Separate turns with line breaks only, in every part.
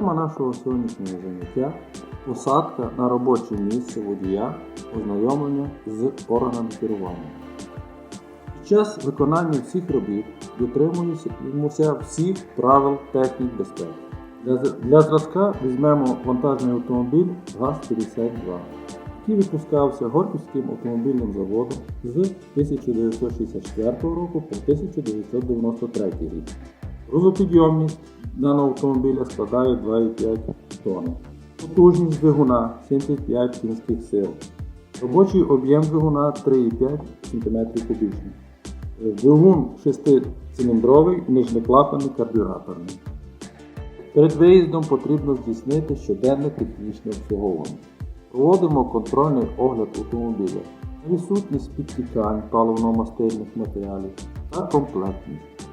Тема нашого сьогоднішнього заняття посадка на робоче місце водія, ознайомлення з органами керування. Під час виконання всіх робіт дотримуємося всіх правил технік безпеки. Для, для зразка візьмемо вантажний автомобіль ГАЗ-52, який випускався Горківським автомобільним заводом з 1964 року по 1993 рік. Грузопідйомність даного автомобіля складає 2,5 тонни. Потужність двигуна 75 кінських сил. Робочий об'єм двигуна 3,5 см кубічний. Двигун 6-циліндровий, нижнеклапаний карбюраторний. Перед виїздом потрібно здійснити щоденне технічне обслуговування. Проводимо контрольний огляд автомобіля відсутність підтікань паливно-мастильних матеріалів та комплектність.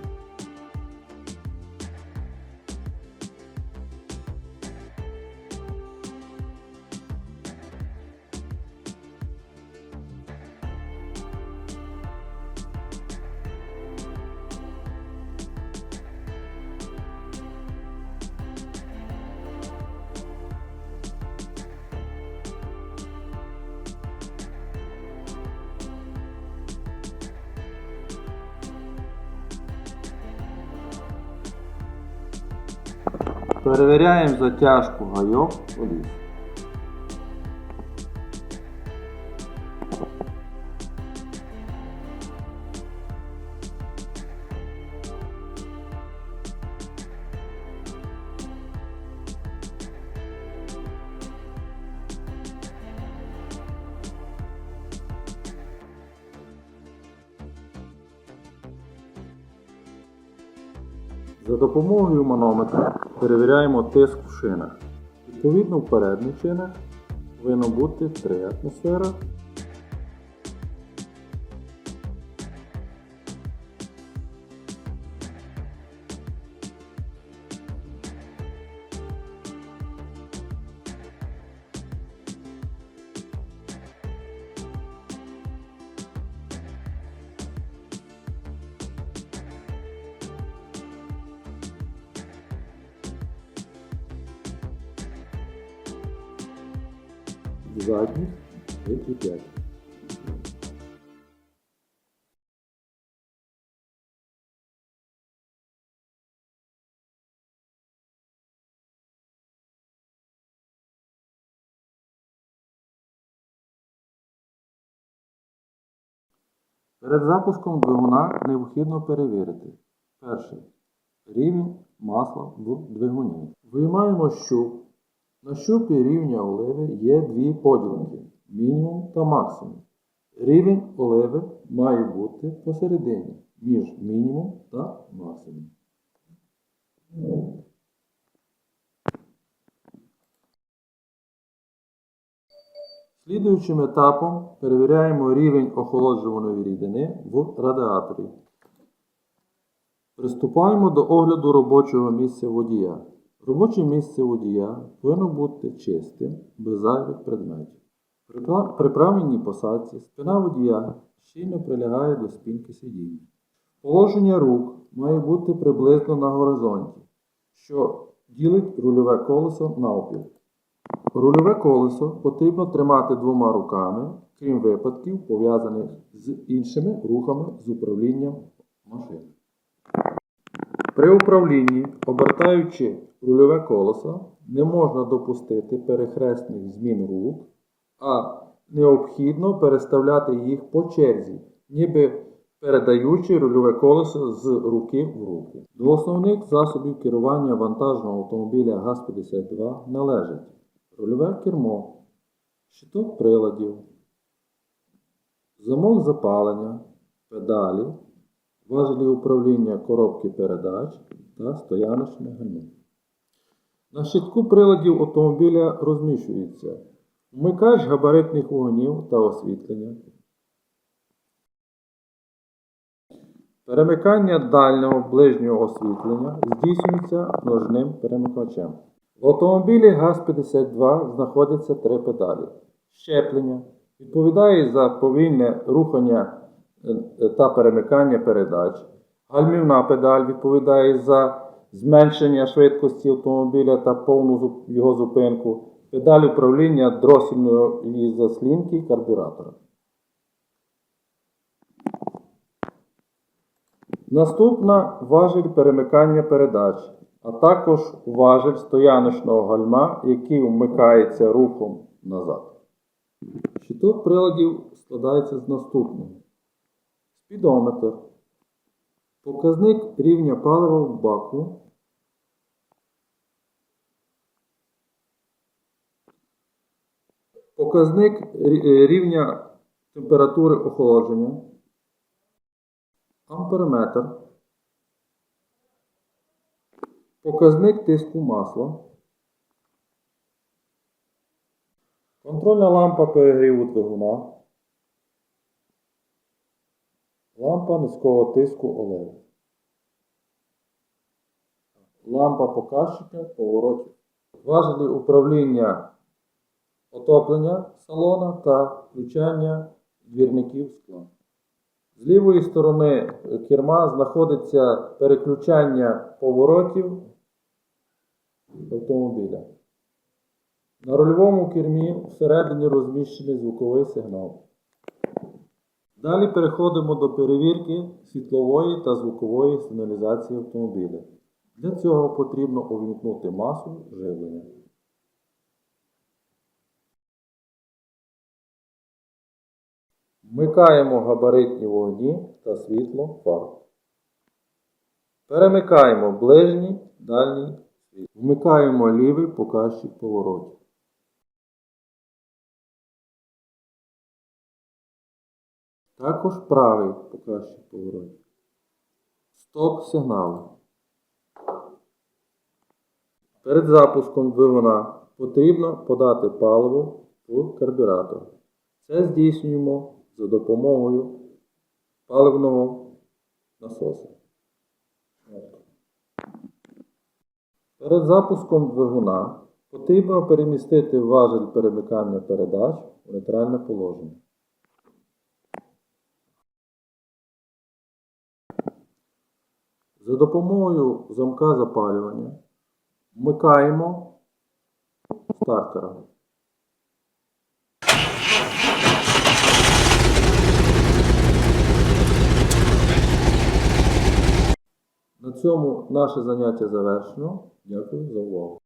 Перевіряємо затяжку гайок коліс. За допомогою манометра перевіряємо тиск в шинах. Відповідно, в передніх шинах повинно бути 3 атмосфера. Задніх 3,5. Перед запуском двигуна необхідно перевірити. Перше. Рівень масла в двигуні. Виймаємо щуп. На щупі рівня оливи є дві поділки мінімум та максимум. Рівень оливи має бути посередині між мінімум та максимум. Слідуючим етапом перевіряємо рівень охолоджуваної рідини в радіаторі. Приступаємо до огляду робочого місця водія. Робоче місце водія повинно бути чистим, без зайвих предметів. При пра- правильній посадці спина водія щільно прилягає до спинки сидіння. Положення рук має бути приблизно на горизонті, що ділить рульове колесо навпіл. Рульове колесо потрібно тримати двома руками, крім випадків, пов'язаних з іншими рухами з управлінням машини. При управлінні, обертаючи рульове колесо, не можна допустити перехресних змін рук, а необхідно переставляти їх по черзі, ніби передаючи рульове колесо з руки в руку. До основних засобів керування вантажного автомобіля ГАЗ-52 належать рульове кермо, щиток приладів, замок запалення, педалі, важелі управління коробки передач та стояночне гальмо. На щитку приладів автомобіля розміщується вмикач габаритних вогнів та освітлення, перемикання дальнього ближнього освітлення здійснюється ножним перемикачем. В автомобілі ГАЗ-52 знаходяться три педалі. Щеплення відповідає за повільне рухання е, та перемикання передач. Гальмівна педаль відповідає за зменшення швидкості автомобіля та повну його зупинку, педаль управління дросільної заслінки карбюратора. Наступна важіль перемикання передач, а також важіль стояночного гальма, який вмикається рухом назад. Щиток приладів складається з наступного. Спідометр. Показник рівня палива в баку. Показник е, рівня температури охолодження. Амперметр. Показник тиску масла. Контрольна лампа перегріву двигуна. Лампа низького тиску олею. Лампа показчика поворотів. Важелі управління отоплення салона та включання двірників скла. З лівої сторони керма знаходиться переключання поворотів автомобіля. На рульовому кермі всередині розміщений звуковий сигнал. Далі переходимо до перевірки світлової та звукової сигналізації автомобіля. Для цього потрібно увімкнути масу живлення. Вмикаємо габаритні вогні та світло фар. Перемикаємо ближній, дальній світ. Вмикаємо лівий показчик поворотів. Також правий показчик поворотів. Стоп сигнал. Перед запуском двигуна потрібно подати паливо в карбюратор. Це здійснюємо за допомогою паливного насоса. Перед запуском двигуна потрібно перемістити важель перемикання передач у нейтральне положення. За допомогою замка запалювання вмикаємо стартера. На цьому наше заняття завершено. Дякую за увагу.